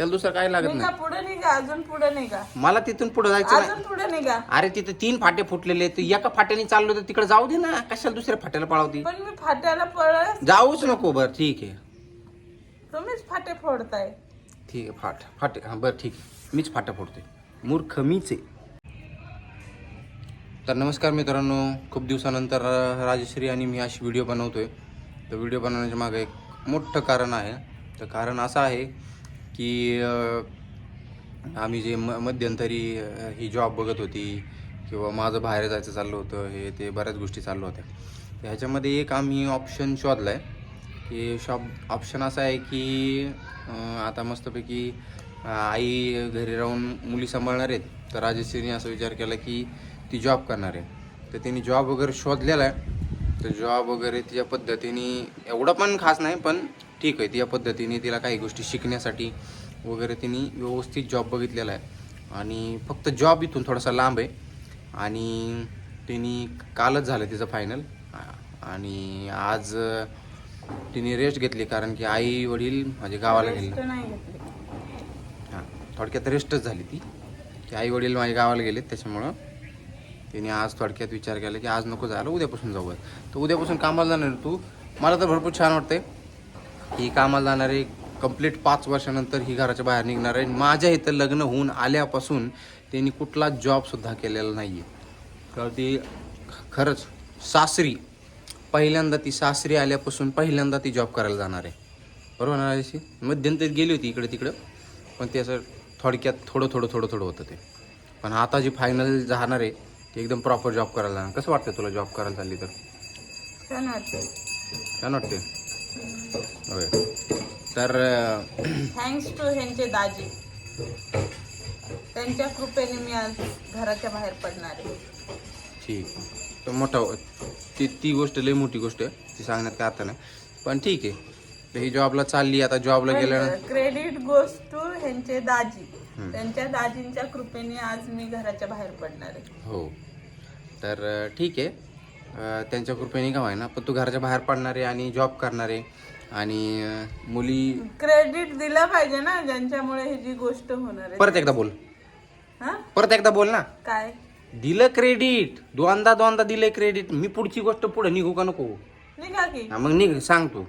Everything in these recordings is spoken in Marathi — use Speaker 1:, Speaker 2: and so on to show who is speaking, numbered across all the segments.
Speaker 1: त्याला दुसरं काय लागत
Speaker 2: निघा
Speaker 1: नाही.
Speaker 2: पुढे निघा अजून पुढे निघा.
Speaker 1: मला तिथून पुढे जायचं नाही.
Speaker 2: पुढे निघा.
Speaker 1: अरे तिथे तीन फाटे फुटलेले आहेत. एका फाट्याने चाललो तर तिकडे जाऊ दे ना. कशाला दुसऱ्या फाट्याला पळावती?
Speaker 2: पण मी फाट्याला पळ
Speaker 1: जाऊच नको. बर ठीक आहे.
Speaker 2: तुम्हीच फाटे फोडताय.
Speaker 1: ठीक आहे फाट फाटे हां बरं ठीक आहे. मीच फाटा फोडते मूर्ख मीच आहे. तर नमस्कार मित्रांनो. खूप दिवसानंतर अं, राजश्री आणि मी अशी व्हिडिओ बनवतोय. तर व्हिडिओ बनवण्याच्या मागे एक मोठं कारण आहे. तर कारण असं आहे की आम्ही जे म मध्यंतरी ही जॉब बघत होती किंवा माझं बाहेर जायचं चाललं होतं हे ते बऱ्याच गोष्टी चालू होत्या. तर ह्याच्यामध्ये एक आम्ही ऑप्शन शोधला आहे की शॉप ऑप्शन असा आहे की आता मस्तपैकी आई घरी राहून मुली सांभाळणार आहेत. तर राजश्रीने असा विचार केला की ती जॉब करणार आहे. तर तिने जॉब वगैरे शोधलेला आहे. तर जॉब वगैरे तिच्या पद्धतीने एवढं पण खास नाही पण ठीक आहे तिच्या पद्धतीने तिला काही गोष्टी शिकण्यासाठी वगैरे तिने व्यवस्थित जॉब बघितलेला आहे. आणि फक्त जॉब इथून थोडासा लांब आहे. आणि तिने कालच झालं तिचं फायनल आणि आज तिने रेस्ट घेतली कारण की आई वडील माझे गावाला गेले. हां थोडक्यात रेस्टच झाली ती. की आई वडील माझ्या गावाला गेलेत त्याच्यामुळं तिने आज थोडक्यात विचार केला की आज नको जायला उद्यापासून जाऊया तर उद्यापासून कामाला जाणार तू. मला तर भरपूर छान वाटतंय. ही कामाला जाणार आहे कंप्लीट पाच वर्षानंतर ही घराच्या बाहेर निघणार आहे. माझ्या इथं लग्न होऊन आल्यापासून त्यांनी कुठला जॉबसुद्धा केलेला नाही आहे तर ती खरंच सासरी पहिल्यांदा ती सासरी आल्यापासून पहिल्यांदा ती जॉब करायला जाणार आहे. बरोबर ना राजेशी मध्यंतरी गेली होती इकडे तिकडं पण ते असं थोडक्यात थोडं थोडं थोडं थोडं होतं ते. पण आता जी फायनल जाणार आहे ते एकदम प्रॉपर जॉब करायला जाणार. कसं वाटतं तुला जॉब करायला चालली तर?
Speaker 2: छान वाटते
Speaker 1: होय तर
Speaker 2: थँक्स टू ह्यांचे दाजी. त्यांच्या कृपेने मी आज घराच्या बाहेर पडणार आहे.
Speaker 1: ठीक. तर मोठा ती ती गोष्ट लई मोठी गोष्ट आहे. ती सांगण्यात काय अर्थ नाही. पण ठीक आहे. तर ही जॉबला चालली आता जॉबला गेल्यानंतर
Speaker 2: क्रेडिट गोस टू ह्यांचे दाजी. त्यांच्या दाजींच्या कृपेने आज मी घराच्या बाहेर पडणार आहे.
Speaker 1: हो. तर ठीक आहे. त्यांच्या कृपेने का ना पण तू घराच्या बाहेर पडणार आहे आणि जॉब करणार आहे. आणि मुली
Speaker 2: क्रेडिट दिलं पाहिजे ना ज्यांच्यामुळे ही जी गोष्ट होणार आहे.
Speaker 1: परत एकदा बोल.
Speaker 2: हा?
Speaker 1: परत एकदा बोल ना.
Speaker 2: काय?
Speaker 1: दिलं क्रेडिट दोनदा दोनदा दिलंय क्रेडिट मी पुढची गोष्ट पुढे निघू का नको?
Speaker 2: निघा की.
Speaker 1: हा, मग निघ सांग तू.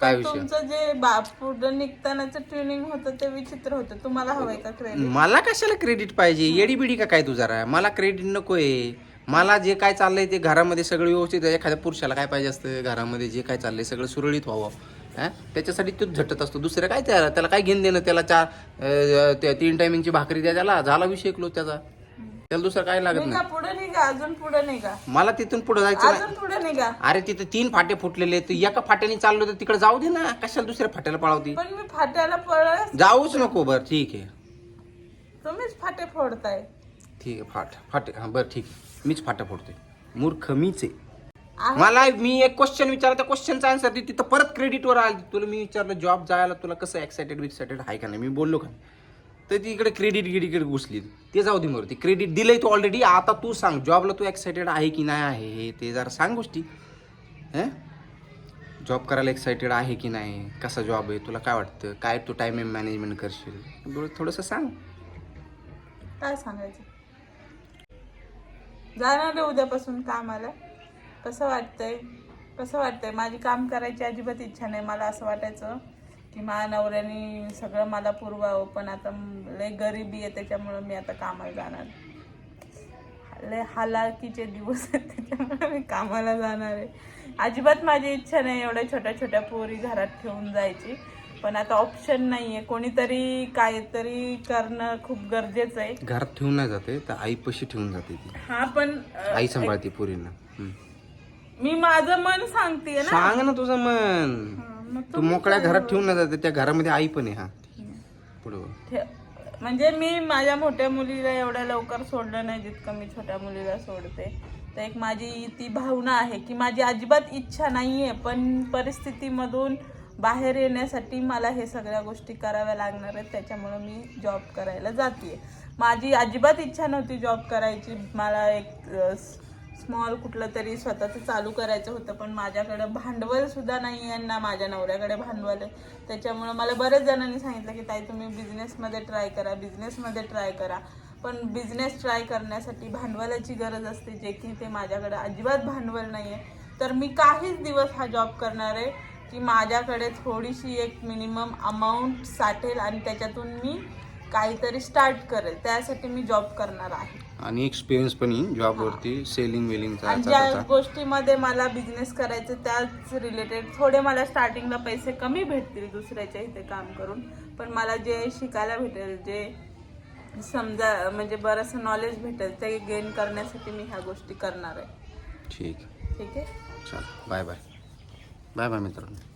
Speaker 1: काय विषय?
Speaker 2: तुमचं जे बा पुढं निघतानाचं ट्युनिंग होतं ते विचित्र होतं. तुम्हाला हवंय का क्रेडिट
Speaker 1: मला कशाला क्रेडिट पाहिजे? येडी बिडी का काय तू जरा? मला क्रेडिट नकोय. मला जे काय चाललंय ते घरामध्ये सगळं व्यवस्थित. एखाद्या पुरुषाला काय पाहिजे असतं? घरामध्ये जे काय चाललंय सगळं सुरळीत व्हावं. हा? त्याच्यासाठी तू झटत असतो. दुसरं काय त्याला? त्याला काय घेणं देणं? त्याला चार तीन टायमिंगची भाकरी द्या त्याला. झाला विषय क्लोज त्याचा. त्याला दुसरं काय लागत नाही.
Speaker 2: पुढे निघा अजून पुढे निघा.
Speaker 1: मला तिथून पुढे जायचं
Speaker 2: अजून पुढे निघा.
Speaker 1: अरे तिथे तीन फाटे फुटलेले आहेत. एका फाट्याने चाललो तर तिकडे जाऊ दे ना. कशाला दुसऱ्या फाट्याला पळावती?
Speaker 2: पण मी फाट्याला पळ
Speaker 1: जाऊच नको. बरं ठीक आहे.
Speaker 2: तुम्हीच फाटे फोडताय.
Speaker 1: ठीक आहे फाट फाटे हां बरं ठीक आहे. मीच फाटा फोडते मूर्ख मीच आहे. मला मी एक क्वेश्चन विचारला त्या क्वेश्चनचा आन्सर दे तिथं परत क्रेडिटवर आली. तुला मी विचारलं जॉब जायला तुला कसं एक्सायटेड विक्सायटेड आहे का नाही? मी बोललो का? तर ती इकडे क्रेडिट गिडिकडे घुसली. ते जाऊ दे मग ती क्रेडिट दिलंय तू ऑलरेडी आता तू सांग जॉबला तू एक्सायटेड आहे की नाही आहे? हे ते जरा सांग गोष्टी. हं? जॉब करायला एक्सायटेड आहे की नाही? कसा जॉब आहे? तुला काय वाटतं? काय तू टाइम मॅनेजमेंट करशील? थोडं- थोडंसं सांग.
Speaker 2: काय सांगायचं? जाणार आहे उद्यापासून कामाला. कसं वाटतंय? कसं वाटतंय? माझी काम करायची अजिबात इच्छा नाही. मला असं वाटायचं की माझ्या नवऱ्याने सगळं मला पुरवावं पण आता लय गरिबी आहे त्याच्यामुळं मी आता कामाला जाणार. लय हालाकीचे दिवस आहेत त्याच्यामुळे मी कामाला जाणार आहे. अजिबात माझी इच्छा नाही एवढ्या छोट्या छोट्या पोरी घरात ठेवून जायची. पण आता ऑप्शन नाही आहे कोणीतरी काहीतरी करणं खूप गरजेचं आहे.
Speaker 1: घरात ठेवून नाही जाते तर आई पशी ठेवून जाते ती.
Speaker 2: हा पण अ,
Speaker 1: आई सांभाळते पुरींना. हम्म.
Speaker 2: मी माझं मन सांगतेय ना.
Speaker 1: सांग ना तुझं मन.
Speaker 2: मग
Speaker 1: तू मोकळ्या घरात ठेवून नाही जाते त्या घरामध्ये आई पण आहे हा. पुढे
Speaker 2: ठे- म्हणजे मी माझ्या मोठ्या मुलीला एवढ्या लवकर सोडलं नाही जितकं मी छोट्या मुलीला सोडते. तर एक माझी ती भावना आहे की माझी अजिबात इच्छा नाहीये पण परिस्थितीमधून बाहेर येण्यासाठी मला हे सगळ्या गोष्टी कराव्या लागणार आहेत त्याच्यामुळं मी जॉब करायला जाते माझी अजिबात इच्छा नव्हती जॉब करायची. मला एक स्मॉल कुठलं तरी स्वतःचं चालू करायचं होतं पण माझ्याकडं भांडवलसुद्धा नाही आहे ना माझ्या नवऱ्याकडे भांडवल आहे. त्याच्यामुळं मला बऱ्याच जणांनी सांगितलं की ताई तुम्ही बिझनेसमध्ये ट्राय करा बिझनेसमध्ये ट्राय करा. पण बिझनेस ट्राय करण्यासाठी भांडवलाची गरज असते जे की ते माझ्याकडे अजिबात भांडवल नाही आहे तर मी काहीच दिवस हा जॉब करणार आहे. की माझ्याकडे थोडीशी एक मिनिमम अमाऊंट साठेल आणि त्याच्यातून मी काहीतरी स्टार्ट करेल. त्यासाठी मी जॉब करणार आहे.
Speaker 1: आणि एक्सपिरियन्स पण येईल जॉबवरती सेलिंग वेलिंगचा
Speaker 2: आणि ज्या गोष्टीमध्ये मला बिझनेस करायचं त्याच रिलेटेड थोडे मला स्टार्टिंगला पैसे कमी भेटतील दुसऱ्याच्या इथे काम करून. पण मला जे शिकायला भेटेल जे समजा म्हणजे बरंचसं नॉलेज भेटेल ते गेन करण्यासाठी मी ह्या गोष्टी करणार आहे.
Speaker 1: ठीक.
Speaker 2: ठीक आहे?
Speaker 1: चल बाय बाय बाय बाय मित्रांनो.